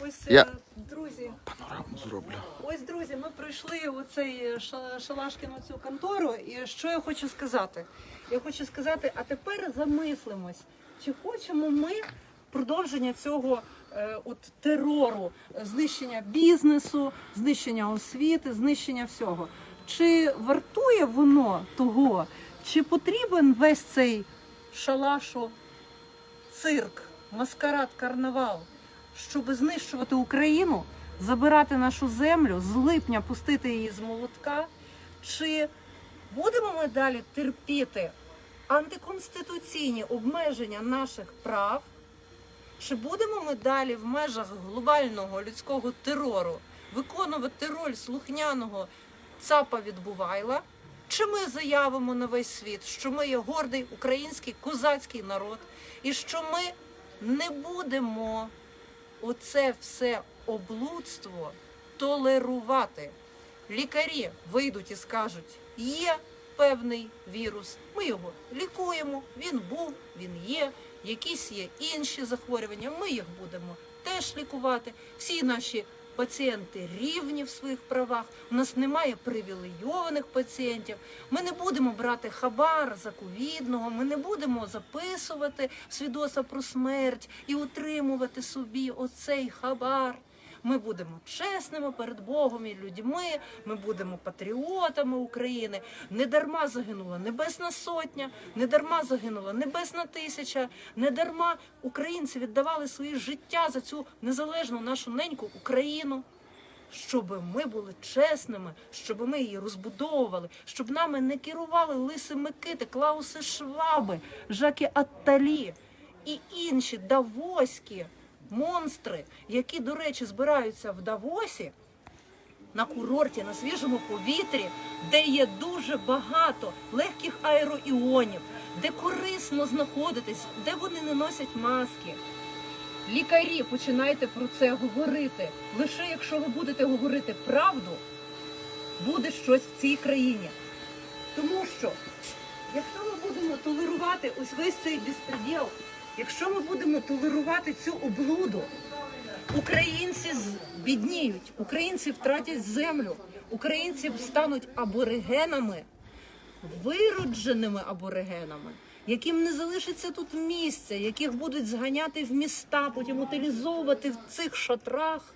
Ось Я- е, друзі, Панораму зроблю. ось друзі, ми пройшли оцей Ша- Шалашкіну цю контору. І що я хочу сказати? Я хочу сказати, а тепер замислимось, чи хочемо ми продовження цього е, от терору, е, знищення бізнесу, знищення освіти, знищення всього. Чи вартує воно того, чи потрібен весь цей шалашо цирк, маскарад, карнавал, щоб знищувати Україну, забирати нашу землю, з липня пустити її з молотка? Чи будемо ми далі терпіти антиконституційні обмеження наших прав? Чи будемо ми далі в межах глобального людського терору виконувати роль слухняного цапа відбувайла? Чи ми заявимо на весь світ, що ми є гордий український козацький народ, і що ми не будемо оце все облудство толерувати? Лікарі вийдуть і скажуть, є певний вірус, ми його лікуємо, він був, він є, якісь є інші захворювання, ми їх будемо теж лікувати. Всі наші пацієнти рівні в своїх правах. У нас немає привілейованих пацієнтів. Ми не будемо брати хабар за ковідного, ми не будемо записувати свідоцтва про смерть і утримувати собі оцей хабар. Ми будемо чесними перед Богом і людьми. Ми будемо патріотами України. Не дарма загинула Небесна Сотня, не дарма загинула Небесна Тисяча, не дарма українці віддавали свої життя за цю незалежну нашу неньку Україну. Щоб ми були чесними, щоб ми її розбудовували, щоб нами не керували лиси Микити, Клауси Шваби, Жаки Атталі і інші давоські монстри, які, до речі, збираються в Давосі на курорті, на свіжому повітрі, де є дуже багато легких аероіонів, де корисно знаходитись, де вони не носять маски. Лікарі, починайте про це говорити. Лише якщо ви будете говорити правду, буде щось в цій країні. Тому що, якщо ми будемо толерувати ось весь цей безпреділ, якщо ми будемо толерувати цю облуду, українці бідніють, українці втратять землю, українці стануть аборигенами, виродженими аборигенами, яким не залишиться тут місця, яких будуть зганяти в міста, потім утилізовувати в цих шатрах,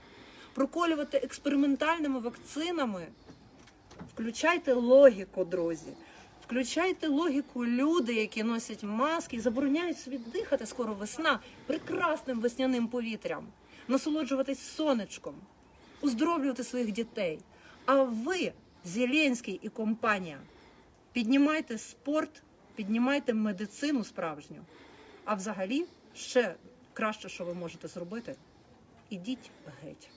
проколювати експериментальними вакцинами. Включайте логіку, друзі. Включайте логіку люди, які носять маски і забороняють собі дихати скоро весна прекрасним весняним повітрям, насолоджуватись сонечком, оздоровлювати своїх дітей. А ви, Зеленський і компанія, піднімайте спорт, піднімайте медицину справжню. А взагалі, ще краще, що ви можете зробити, ідіть геть.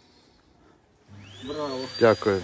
Браво! Дякую.